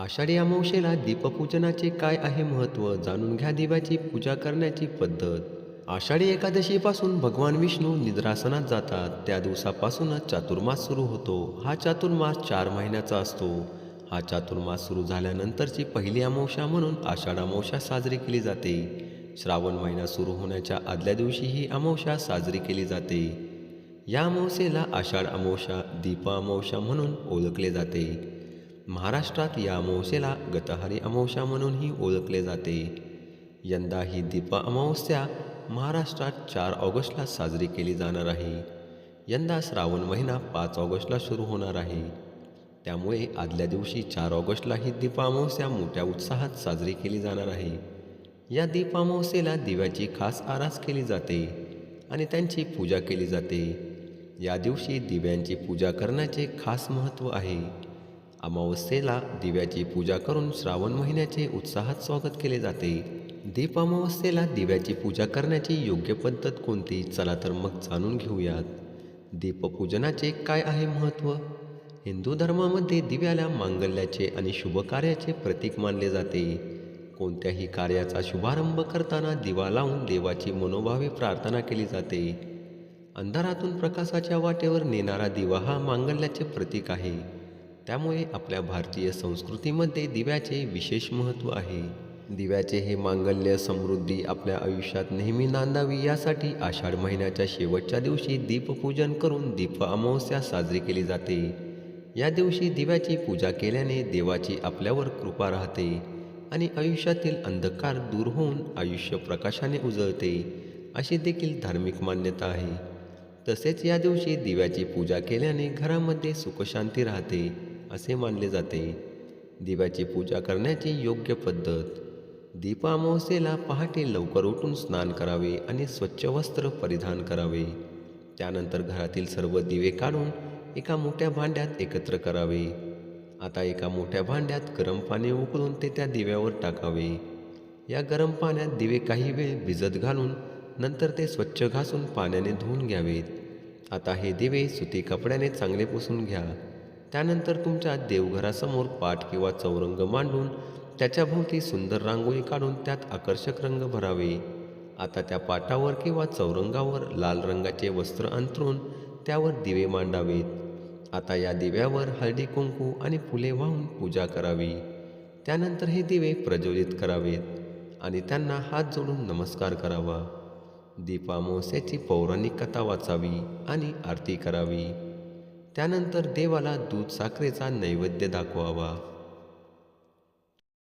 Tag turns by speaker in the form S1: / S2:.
S1: आषाढी अमावशेला दीपपूजनाचे काय आहे महत्त्व जाणून घ्या दिव्याची पूजा करण्याची पद्धत. आषाढी एकादशीपासून भगवान विष्णू निद्रासनात जातात. त्या दिवसापासूनच चातुर्मास सुरू होतो. हा चातुर्मास चार महिन्याचा असतो. हा चातुर्मास सुरू झाल्यानंतरची पहिली अमावशा म्हणून आषाढ अमावशा साजरी केली जाते. श्रावण महिना सुरू होण्याच्या आदल्या दिवशी ही अमावस्या साजरी केली जाते. या अमावसेला आषाढ अमावशा दीप अमावशा म्हणून ओळखले जाते. महाराष्ट्रात या अमावस्येला गतहरी अमावस्या म्हणूनही ओळखले जाते. यंदा ही दीपा अमावस्या महाराष्ट्रात चार ऑगस्टला साजरी केली जाणार आहे. यंदा श्रावण महिना पाच ऑगस्टला सुरू होणार आहे. त्यामुळे आदल्या दिवशी चार ऑगस्टला ही दीपा अमावस्या मोठ्या उत्साहात साजरी केली जाणार आहे. या दीप अमावस्येला दिव्याची खास आरास केली जाते आणि त्यांची पूजा केली जाते. या दिवशी दिव्यांची पूजा करण्याचे खास महत्त्व आहे. अमावस्येला दिव्याची पूजा करून श्रावण महिन्याचे उत्साहात स्वागत केले जाते. दीप अमावस्येला दिव्याची पूजा करण्याची योग्य पद्धत कोणती? चला तर मग जाणून घेऊयात. दीपपूजनाचे काय आहे महत्त्व हिंदू धर्मामध्ये दिव्याला मांगल्याचे आणि शुभ कार्याचे प्रतीक मानले जाते. कोणत्याही कार्याचा शुभारंभ करताना दिवा लावून देवाची मनोभावे प्रार्थना केली जाते. अंधारातून प्रकाशाच्या वाटेवर नेणारा दिवा हा मांगल्याचे प्रतीक आहे. त्यामुळे आपल्या भारतीय संस्कृतीमध्ये दिव्याचे विशेष महत्त्व आहे. दिव्याचे हे मांगल्य समृद्धी आपल्या आयुष्यात नेहमी नांदावी यासाठी आषाढ महिन्याच्या शेवटच्या दिवशी दीपपूजन करून दीप अमावस्या साजरी केली जाते. या दिवशी दिव्याची पूजा केल्याने देवाची आपल्यावर कृपा राहते आणि आयुष्यातील अंधकार दूर होऊन आयुष्य प्रकाशाने उजळते अशी देखील धार्मिक मान्यता आहे. तसेच या दिवशी दिव्याची पूजा केल्याने घरामध्ये सुखशांती राहते असे मानले जाते. दिव्याची पूजा करण्याची योग्य पद्धत. दीप पहाटे लवकर उठून स्नान करावे आणि स्वच्छ वस्त्र परिधान करावे. त्यानंतर घरातील सर्व दिवे काढून एका मोठ्या भांड्यात एकत्र करावे. आता एका मोठ्या भांड्यात गरम पाणी उकळून ते त्या दिव्यावर टाकावे. या गरम पाण्यात दिवे काही वेळ भिजत घालून नंतर ते स्वच्छ घासून पाण्याने धुवून घ्यावेत. आता हे दिवे सुती कपड्याने चांगले पुसून घ्या. त्यानंतर तुमच्या देवघरासमोर पाट किंवा चौरंग मांडून त्याच्याभोवती सुंदर रांगोळी काढून त्यात आकर्षक रंग भरावे. आता त्या पाटावर किंवा चौरंगावर लाल रंगाचे वस्त्र अंतरून त्यावर दिवे मांडावेत. आता या दिव्यावर हळदी कुंकू आणि फुले वाहून पूजा करावी. त्यानंतर हे दिवे प्रज्वलित करावेत आणि त्यांना हात जोडून नमस्कार करावा. दीपामोस्याची पौराणिक कथा वाचावी आणि आरती करावी. त्यानंतर देवाला दूध साखरेचा नैवेद्य दाखवावा.